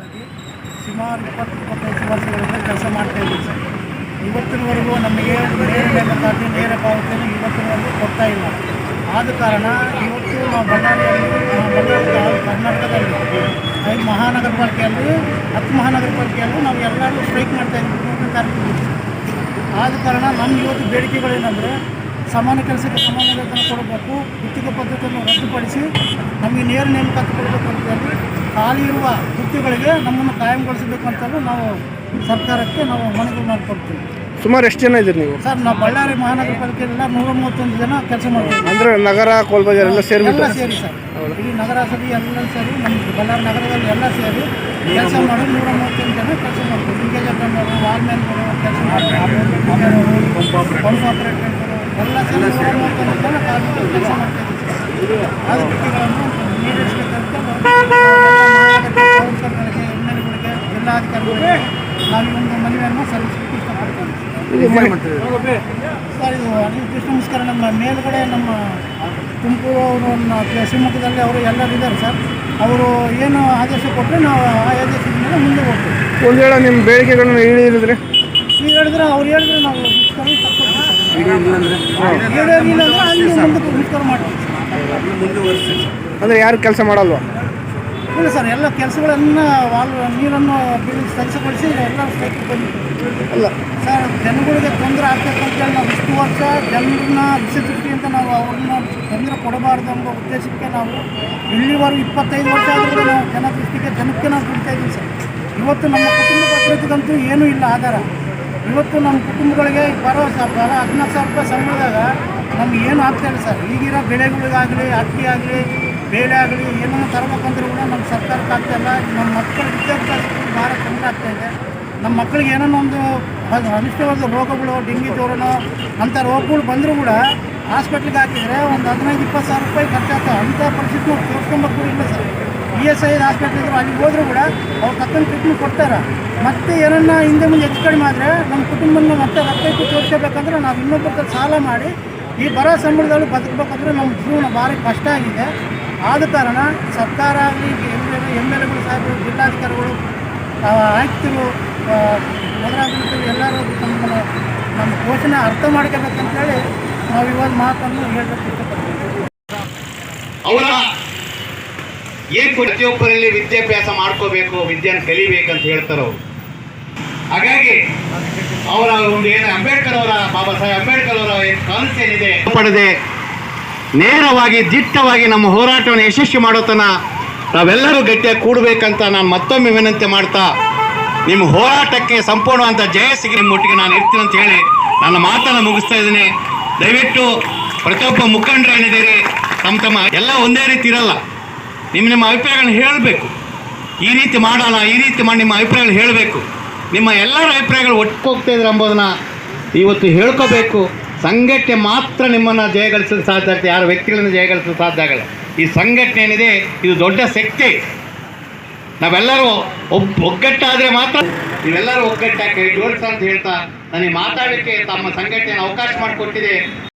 ಕಾರ್ಯಕರ್ತರಾಗಿ ಸುಮಾರು ಇಪ್ಪತ್ತು, ಇಪ್ಪತ್ತೈದು ವರ್ಷಗಳಿಂದ ಕೆಲಸ ಮಾಡ್ತಾ ಇದ್ದೀವಿ ಸರ್. ಇವತ್ತಿನವರೆಗೂ ನಮಗೆ ನೇರ ನೇಮಕಾತಿ ನೇರ ಪಾವತಿಯನ್ನು ಇವತ್ತಿನವರೆಗೂ ಕೊಡ್ತಾ ಇಲ್ಲ. ಆದ ಕಾರಣ ಇವತ್ತು ನಾವು ಬಳ್ಳಾರಿಯಲ್ಲಿ ಕರ್ನಾಟಕದಲ್ಲಿ ಐದು ಮಹಾನಗರ ಪಾಲಿಕೆಯಲ್ಲಿ, ಹತ್ತು ಮಹಾನಗರ ಪಾಲಿಕೆಯಲ್ಲೂ ನಾವು ಎಲ್ಲರೂ ಸ್ಟ್ರೈಕ್ ಮಾಡ್ತಾ ಇದ್ದೀವಿ. ತಾರೀಕು ಆದ ಕಾರಣ ನಮ್ಮ ಇವತ್ತು ಬೇಡಿಕೆಗಳೇನೆಂದರೆ ಸಮಾನ ಕೆಲಸಕ್ಕೆ ಸಮಾನ ವೇತನ ಕೊಡಬೇಕು ಗುತ್ತಿಗೆ ಪದ್ಧತಿಯನ್ನು ರದ್ದುಪಡಿಸಿ ನಮಗೆ ನೇರ ನೇಮಕಾತಿ ಕೊಡಬೇಕು ಅಂತ ಹೇಳಿ ಖಾಲಿ ಇರುವ ಹುದ್ದೆಗಳಿಗೆ ನಮ್ಮನ್ನು ಕಾಯಂಗೊಳಿಸಬೇಕು ಅಂತಲೂ ನಾವು ಸರ್ಕಾರಕ್ಕೆ ನಾವು ಮನವಿ ಮಾಡಿಕೊಡ್ತೀವಿ. ಸುಮಾರು ಎಷ್ಟು ಜನ ಇದ್ದೀರಿ ನೀವು? ಸರ್ ನಾವು ಬಳ್ಳಾರಿ ಮಹಾನಗರ ಪಾಲಿಕೆಯಲ್ಲ ನೂರ ಮೂವತ್ತೊಂದು ಜನ ಕೆಲಸ ಮಾಡ್ತೀವಿ. ಅಂದರೆ ನಗರ ಕೋಲ್ಬಜಾರ್ ಎಲ್ಲ ಸೇರಿಬಿಟ್ಟು? ಎಲ್ಲ ಸೇರಿ ಸರ್. ಇಡೀ ನಗರ ಸಭೆ ಎಲ್ಲ ಸೇರಿ ನಮ್ಮ ಬಳ್ಳಾರಿ ನಗರದಲ್ಲಿ ಎಲ್ಲ ಸೇರಿ ಕೆಲಸ ಮಾಡಿ ನೂರ ಮೂವತ್ತೊಂದು ಜನ ಕೆಲಸ ಮಾಡ್ತೀವಿ. ಲಿಂಗೇಜರು ವಾಲ್ಮ್ಯಾನ್ಗಳು ಕೆಲಸ ಮಾಡ್ತಾರೆ. ಪಂಪ್ ಆಪರೇಟರ್ಗಳು ಎಲ್ಲ ಸೇರಿ ನೂರ ಮೂವತ್ತೊಂದು ಜನ ಕಾರ್ಮಿಕರು ಕೆಲಸ ಮಾಡ್ತಾ ಇದ್ದೀವಿ ಸರ್ ಕೃತಿಗಳನ್ನು ನೀಡಿಸಬೇಕಂತ ಕೌನ್ಸಿಲರ್ಗಳಿಗೆ ಎಂ ಎಲ್ ಎಗಳಿಗೆ ಈ ಒಂದು ಮನವಿಯನ್ನು ಸಲ್ಲಿಸಲಿಕ್ಕೆ ಮನೆ- ಸರ್ ಇದು ಅನಿಲ್ ಕೃಷ್ಣ ನಮಸ್ಕಾರ ನಮ್ಮ ಮೇಲುಗಡೆ ನಮ್ಮ ತುಮಕೂರು ಅವರು ನಮ್ಮ ಶಿವಮೊಗ್ಗದಲ್ಲಿ ಅವರು ಎಲ್ಲರೂ ಇದ್ದಾರೆ ಸರ್. ಅವರು ಏನು ಆದೇಶ ಕೊಟ್ಟರೆ ನಾವು ಆ ಆದೇಶದ ಮೇಲೆ ಮುಂದೆ ಹೋಗ್ತೀವಿ. ಒಂದು ವೇಳೆ ನಿಮ್ಮ ಬೇಡಿಕೆಗಳನ್ನು ಹೇಳಿದ್ರೆ ನೀವು ಹೇಳಿದ್ರೆ ಅವ್ರು ಹೇಳಿದ್ರೆ ನಾವು ಈಡೇರಿಲ್ಲ ಅಂದ್ರೆ? ಅಲ್ಲಿ ಮುಂದೆ ಮುಷ್ಕರ ಮಾಡ್ತೀವಿ. ಅಂದರೆ ಯಾರು ಕೆಲಸ ಮಾಡಲ್ವಾ? ಇಲ್ಲ ಸರ್, ಎಲ್ಲ ಕೆಲಸಗಳನ್ನು ವಾಲ್, ನೀರನ್ನು ಸ್ವಚ್ಛಪಡಿಸಿ ಎಲ್ಲ ಸ್ಟ್ರೈಕ್ ಬಂದಿದ್ದೀವಿ ಅಲ್ಲ, ಸರ್, ಜನಗಳಿಗೆ ತೊಂದರೆ ಆಗ್ತೈತೆ ನಾವು ಇಷ್ಟು ವರ್ಷ ಜನರನ್ನ ಅಂತ ನಾವು ಅವ್ರನ್ನ ತೊಂದರೆ ಕೊಡಬಾರ್ದು ಎಂಬ ಉದ್ದೇಶಕ್ಕೆ ನಾವು ಇಲ್ಲಿವರೆಗೂ ಇಪ್ಪತ್ತೈದು ವರ್ಷ ಆದರೂ ನಾವು ಜನ ದೃಷ್ಟಿಗೆ ಜನಕ್ಕೆ ನಾವು ಬಿಡ್ತಾ ಇದ್ದೀವಿ ಸರ್. ಇವತ್ತು ನಮ್ಮ ಕುಟುಂಬ ಭದ್ರತೆಗಂತೂ ಏನೂ ಇಲ್ಲ ಆಧಾರ. ಇವತ್ತು ನಮ್ಮ ಕುಟುಂಬಗಳಿಗೆ ಬರೋ ಸ- ಬರೋ, ಹದಿನಾಲ್ಕು ಸಾವಿರ ರೂಪಾಯಿ ಸಂಬಳದಾಗ ನಮ್ಗೆ ಏನು ಆಗ್ತಾ ಇಲ್ಲ ಸರ್. ಈಗಿರೋ ಬೆಳೆಗಳಿಗಾಗಲಿ ಅಕ್ಕಿ ಆಗಲಿ ಬೇಳೆ ಆಗಲಿ ಏನನ್ನು ತರಬೇಕಂದ್ರೂ ಕೂಡ ನಮ್ಮ ಸರ್ಕಾರಕ್ಕೆ ಆಗ್ತಾಯಿಲ್ಲ ನಮ್ಮ ಮಕ್ಕಳ ವಿದ್ಯಾಭ್ಯಾಸಕ್ಕೆ ಭಾಳ ಆಗ್ತಾ ಇದೆ. ನಮ್ಮ ಮಕ್ಕಳಿಗೆ ಏನೋ ಒಂದು ಅನಿಷ್ಟವಾದ ರೋಗಗಳು ಡೆಂಗಿ ಜ್ವರನೋ ಅಂಥ ರೋಗಗಳು ಬಂದರೂ ಕೂಡ ಹಾಸ್ಪಿಟ್ಲಿಗೆ ಹಾಕಿದರೆ ಒಂದು ಹದಿನೈದು, ಇಪ್ಪತ್ತು ಸಾವಿರ ರೂಪಾಯಿ ಖರ್ಚಾಗ್ತದೆ. ಅಂಥ ಪರಿಸ್ಥಿತಿ ನಾವು ಇಲ್ಲ sir. E S I hospital ಇದ್ರು ಅಲ್ಲಿಗೆ ಹೋದರೂ ಕೂಡ ಅವ್ರು ತಕ್ಕಂಥ ಟ್ರೀಟ್ಮೆಂಟ್ ಕೊಡ್ತಾರೆ. ಮತ್ತೆ ಏನನ್ನ ಹಿಂದೆ ಮುಂದೆ ಹೆಚ್ಚು ಕಡಿಮೆ ಆದರೆ ನಮ್ಮ ಕುಟುಂಬನ ಮತ್ತೆ ರಕ್ತ ಇಟ್ಟು ತೋರಿಸ್ಕೋಬೇಕಂದ್ರೆ ನಾವು ಇನ್ನೊಬ್ಬರ ಸಾಲ ಮಾಡಿ ಈ ಬರೋ ಸಂಬಳದಲ್ಲಿ ಬದುಕಬೇಕಂದ್ರೆ ನಮ್ಮ ಜೀವನ ಭಾರಿ ಕಷ್ಟ ಆಗಿದೆ. ಆದ ಕಾರಣ ಸರ್ಕಾರ ಆಗಲಿ ಎಂ ಎಲ್ ಎಗಳು ಸಾಹೇಬರು ಜಿಲ್ಲಾಧಿಕಾರಿಗಳು ಆ, ಆಯುಕ್ತರು ನಗರಾಭಿವೃದ್ಧಿ ಎಲ್ಲರೂ ನಮ್ಮ ನಮ್ಮ ಘೋಷಣೆ ಅರ್ಥ ಮಾಡ್ಕೋಬೇಕಂತೇಳಿ ನಾವು ಇವಾಗ ಮಾತನ್ನು ಹೇಳಬೇಕು ಇಷ್ಟಪಡ್ತೀವಿ ಅವರ ಏನು ಪ್ರತಿಯೊಬ್ಬರಲ್ಲಿ ವಿದ್ಯಾಭ್ಯಾಸ ಮಾಡ್ಕೋಬೇಕು ವಿದ್ಯೆಯನ್ನು ಕಲಿಬೇಕಂತ ಹೇಳ್ತಾರೆ ಅವರು. ಹಾಗಾಗಿ ಅವರ ಒಂದು ಏನು ಅಂಬೇಡ್ಕರ್ ಅವರ ಬಾಬಾ ಸಾಹೇಬ್ ಅಂಬೇಡ್ಕರ್ ಅವರ ಏನು ಕಾನೂನು ಏನಿದೆ ಪಡೆದೆ ನೇರವಾಗಿ, ದಿಟ್ಟವಾಗಿ ನಮ್ಮ ಹೋರಾಟವನ್ನು ಯಶಸ್ವಿ ಮಾಡೋ ತನ ನಾವೆಲ್ಲರೂ ಗಟ್ಟಿಯಾಗಿ ಕೂಡಬೇಕಂತ ನಾನು ಮತ್ತೊಮ್ಮೆ ವಿನಂತಿ ಮಾಡ್ತಾ, ನಿಮ್ಮ ಹೋರಾಟಕ್ಕೆ ಸಂಪೂರ್ಣವಂತ ಜಯ ಸಿಗಿ ನಿಮ್ಮ ಒಟ್ಟಿಗೆ ನಾನು ಇರ್ತೀನಿ ಅಂತ ಹೇಳಿ ನನ್ನ ಮಾತನ್ನು ಮುಗಿಸ್ತಾ ಇದ್ದೀನಿ. ದಯವಿಟ್ಟು ಪ್ರತಿಯೊಬ್ಬ ಮುಖಂಡರು ಏನಿದ್ದೀರಿ, ತಮ್ಮ ತಮ್ಮ ಎಲ್ಲ ಒಂದೇ ರೀತಿ ಇರಲ್ಲ. ನಿಮ್ಮ ನಿಮ್ಮ ಅಭಿಪ್ರಾಯಗಳನ್ನ ಹೇಳಬೇಕು. ಈ ರೀತಿ ಮಾಡೋಣ ಈ ರೀತಿ ಮಾಡಿ ನಿಮ್ಮ ಅಭಿಪ್ರಾಯಗಳು ಹೇಳಬೇಕು. ನಿಮ್ಮ ಎಲ್ಲರ ಅಭಿಪ್ರಾಯಗಳು ಒಟ್ಟೋಗ್ತಾ ಇದ್ರೆ ಅಂಬೋದನ್ನ ಇವತ್ತು ಹೇಳ್ಕೋಬೇಕು. ಸಂಘಟನೆ ಮಾತ್ರ ನಿಮ್ಮನ್ನು ಜಯಗಳಿಸಲು ಸಾಧ್ಯ ಆಗುತ್ತೆ ಯಾರ ವ್ಯಕ್ತಿಗಳನ್ನು ಜಯಗಳಿಸಲು ಸಾಧ್ಯ ಆಗಲ್ಲ. ಈ ಸಂಘಟನೆ ಏನಿದೆ, ಇದು ದೊಡ್ಡ ಶಕ್ತಿ. ನಾವೆಲ್ಲರೂ ಒಬ್, ಒಗ್ಗಟ್ಟಾದರೆ ಮಾತ್ರ ನೀವೆಲ್ಲರೂ ಒಗ್ಗಟ್ಟಾಗಿ ಜೋಡಿಸ ಅಂತ ಹೇಳ್ತಾ, ನನಗೆ ಮಾತಾಡಲಿಕ್ಕೆ ತಮ್ಮ ಸಂಘಟನೆ ಅವಕಾಶ ಮಾಡಿಕೊಟ್ಟಿದೆ.